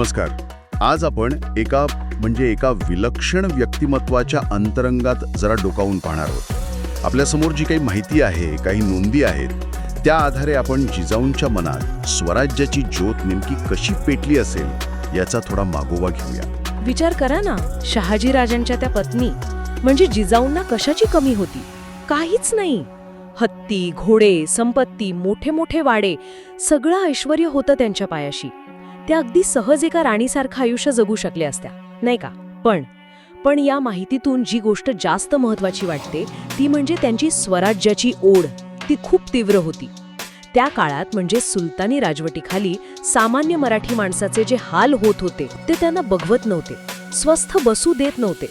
नमस्कार. आज आपण एका म्हणजे एका विलक्षण व्यक्तिमत्वाच्या अंतरंगात जरा डोकावून पाहणार आहोत. आपल्यासमोर जी काही माहिती आहे काही नोंदी आहेत त्या आधारे आपण जिजाऊंच्या मनात स्वराज्याची ज्योत नेमकी कशी पेटली असेल याचा थोडा मागोवा घेऊया. विचार करा ना शहाजीराजांच्या त्या पत्नी म्हणजे जिजाऊंना कशाची कमी होती? काहीच नाही. हत्ती घोडे संपत्ती मोठे मोठे वाडे सगळं ऐश्वर होतं त्यांच्या पायाशी. त्या अगदी सहज एका राणीसारखं आयुष्य जगू शकल्या असत्या नाही का? पण पण या माहितीतून जी गोष्ट जास्त महत्वाची वाटते ती म्हणजे त्यांची स्वराज्याची ओढ. ती खूप तीव्र होती. त्या काळात म्हणजे सुलतानी राजवटीखाली सामान्य मराठी माणसाचे जे हाल होत होते ते त्यांना बघवत नव्हते. स्वस्थ बसू देत नव्हते.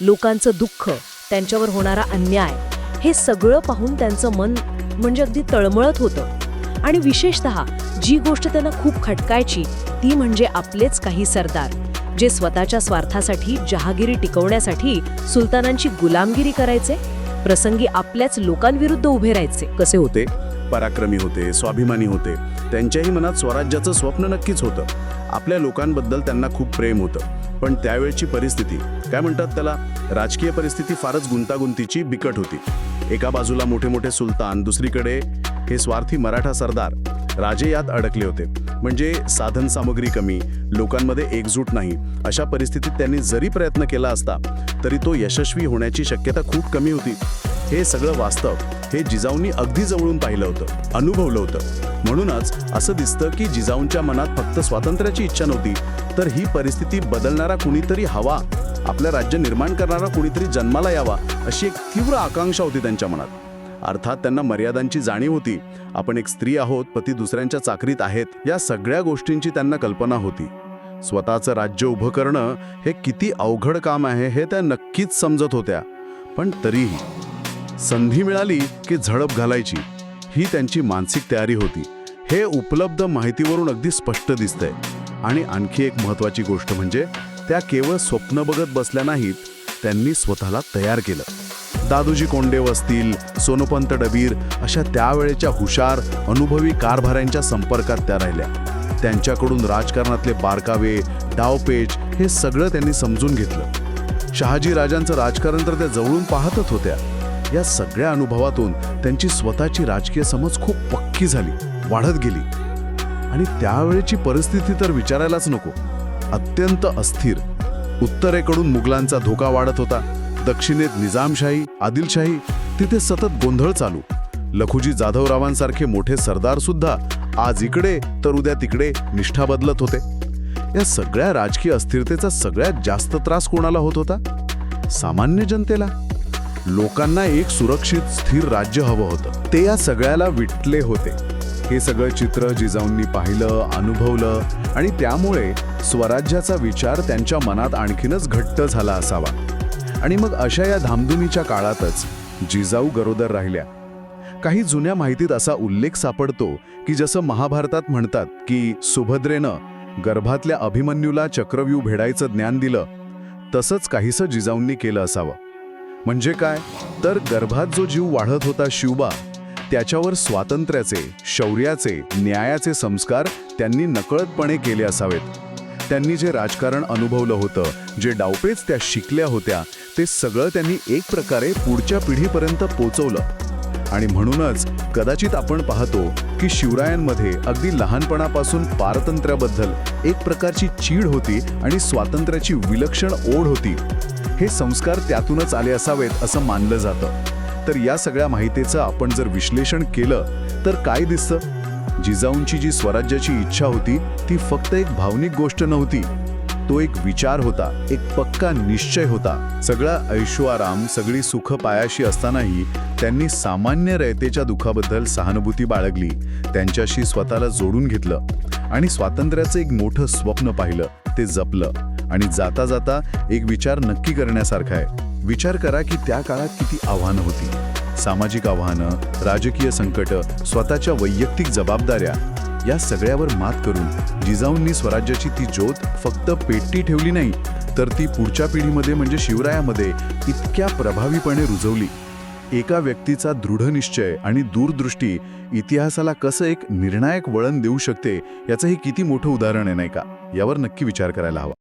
लोकांचं दुःख त्यांच्यावर होणारा अन्याय हे सगळं पाहून त्यांचं मन म्हणजे अगदी तळमळत होतं. आणि विशेषतः जी गोष्ट त्यांना खूप खटकायची ती म्हणजे आपलेच काही सरदार जे स्वतःच्या स्वार्थासाठी जहागिरी टिकवण्यासाठी सुलतानांची गुलामगिरी करायचे प्रसंगी आपल्याच लोकांविरुद्ध उभे राहायचे. कसे होते? पराक्रमी होते स्वाभिमानी होते. त्यांच्याही मनात स्वराज्याचं स्वप्न नक्कीच होतं. आपल्या लोकांबद्दल त्यांना खूप प्रेम होतं. पण त्यावेळची परिस्थिती काय म्हणतात त्याला? राजकीय परिस्थिती फारच गुंतागुंतीची बिकट होती. एका बाजूला मोठे मोठे सुलतान दुसरीकडे हे स्वार्थी मराठा सरदार राजे यात अडकले होते. म्हणजे साधन सामग्री कमी लोकांमध्ये एकजूट नाही अशा परिस्थितीत त्यांनी जरी प्रयत्न केला असता तरी तो यशस्वी होण्याची शक्यता खूप कमी होती. हे सगळं वास्तव हे जिजाऊंनी अगदी जवळून पाहिलं होतं अनुभवलं होतं. म्हणूनच असं दिसतं की जिजाऊंच्या मनात फक्त स्वातंत्र्याची इच्छा नव्हती तर ही परिस्थिती बदलणारा कुणीतरी हवा आपलं राज्य निर्माण करणारा कुणीतरी जन्माला यावा अशी एक तीव्र आकांक्षा होती त्यांच्या मनात. अर्थात त्यांना मर्यादांची जाणीव होती. आपण एक स्त्री आहोत पती दुसऱ्यांच्या चाकरीत आहेत या सगळ्या गोष्टींची त्यांना कल्पना होती. स्वतःचं राज्य उभं करणं हे किती अवघड काम आहे हे त्या नक्कीच समजत होत्या. पण तरीही संधी मिळाली की झडप घालायची ही त्यांची मानसिक तयारी होती. हे उपलब्ध माहितीवरून अगदी स्पष्ट दिसतंय. आणि आणखी एक महत्वाची गोष्ट म्हणजे त्या केवळ स्वप्न बघत बसल्या नाहीत त्यांनी स्वतःला तयार केलं. दादूजी कोंडेव असतील सोनोपंत डबीर अशा त्यावेळेच्या हुशार अनुभवी कारभाऱ्यांच्या संपर्कात त्या राहिल्या. त्यांच्याकडून राजकारणातले बारकावे डावपेच हे सगळं त्यांनी समजून घेतलं. शहाजी राजांचं राजकारण तर त्या जवळून पाहतच होत्या. या सगळ्या अनुभवातून त्यांची स्वतःची राजकीय समज खूप पक्की झाली वाढत गेली. आणि त्यावेळेची परिस्थिती तर विचारायलाच नको. अत्यंत अस्थिर उत्तरेकडून मुघलांचा धोका वाढत होता. दक्षिणेत निजामशाही आदिलशाही तिथे सतत गोंधळ चालू. लखुजी जाधवरावांसारखे मोठे सरदार सुद्धा आज इकडे तर उद्या तिकडे निष्ठा बदलत होते. या सगळ्या राजकीय अस्थिरतेचा सगळ्यात जास्त त्रास कोणाला होत होता? सामान्य जनतेला? लोकांना एक सुरक्षित स्थिर राज्य हवं होतं. ते या सगळ्याला विटले होते. हे सगळं चित्र जिजाऊंनी पाहिलं अनुभवलं आणि त्यामुळे स्वराज्याचा विचार त्यांच्या मनात आणखीनच घट्ट झाला असावा. आणि मग अशा या धामधुमीच्या काळातच जिजाऊ गरोदर राहिल्या. काही जुन्या माहितीत असा उल्लेख सापडतो की जसं महाभारतात म्हणतात की सुभद्रेनं गर्भातल्या अभिमन्यूला चक्रव्यूह भेडायचं ज्ञान दिलं तसंच काहीसं जिजाऊंनी केलं असावं. म्हणजे काय? तर गर्भात जो जीव वाढत होता शिवबा त्याच्यावर स्वातंत्र्याचे शौर्याचे न्यायाचे संस्कार त्यांनी नकळतपणे केले असावेत. त्यांनी जे राजकारण अनुभवलं होतं जे डावपेच त्या शिकल्या होत्या ते सगळं त्यांनी एक प्रकारे पुढच्या पिढीपर्यंत पोचवलं. आणि म्हणूनच कदाचित आपण पाहतो की शिवरायांमध्ये अगदी लहानपणापासून पारतंत्र्याबद्दल एक प्रकारची चीड होती आणि स्वातंत्र्याची विलक्षण ओढ होती. हे संस्कार त्यातूनच आले असावेत असं मानलं जातं. तर या सगळ्या माहितीचं आपण जर विश्लेषण केलं तर काय दिसतं? जिजाऊंची जी स्वराज्याची इच्छा होती ती फक्त एक भावनिक गोष्ट नव्हती. तो एक विचार होता एक पक्का निश्चय होता. सगळा ऐश्वाराम सगळी सुख पायाशी असतानाही त्यांनी सामान्य रयतेच्या दुःखाबद्दल सहानुभूती बाळगली. त्यांच्याशी स्वतःला जोडून घेतलं आणि स्वातंत्र्याचं एक मोठं स्वप्न पाहिलं ते जपलं. आणि जाता जाता एक विचार नक्की करण्यासारखा आहे. विचार करा की त्या काळात किती आव्हानं होती. सामाजिक आव्हानं राजकीय संकट स्वतःच्या वैयक्तिक जबाबदाऱ्या या सगळ्यावर मात करून जिजाऊंनी स्वराज्याची ती ज्योत फक्त पेटती ठेवली नाही तर ती पुढच्या पिढीमध्ये म्हणजे शिवरायामध्ये इतक्या प्रभावीपणे रुजवली. एका व्यक्तीचा दृढ निश्चय आणि दूरदृष्टी इतिहासाला कसं एक निर्णायक वळण देऊ शकते याचं हे किती मोठं उदाहरण आहे नाही का? यावर नक्की विचार करायला हवा.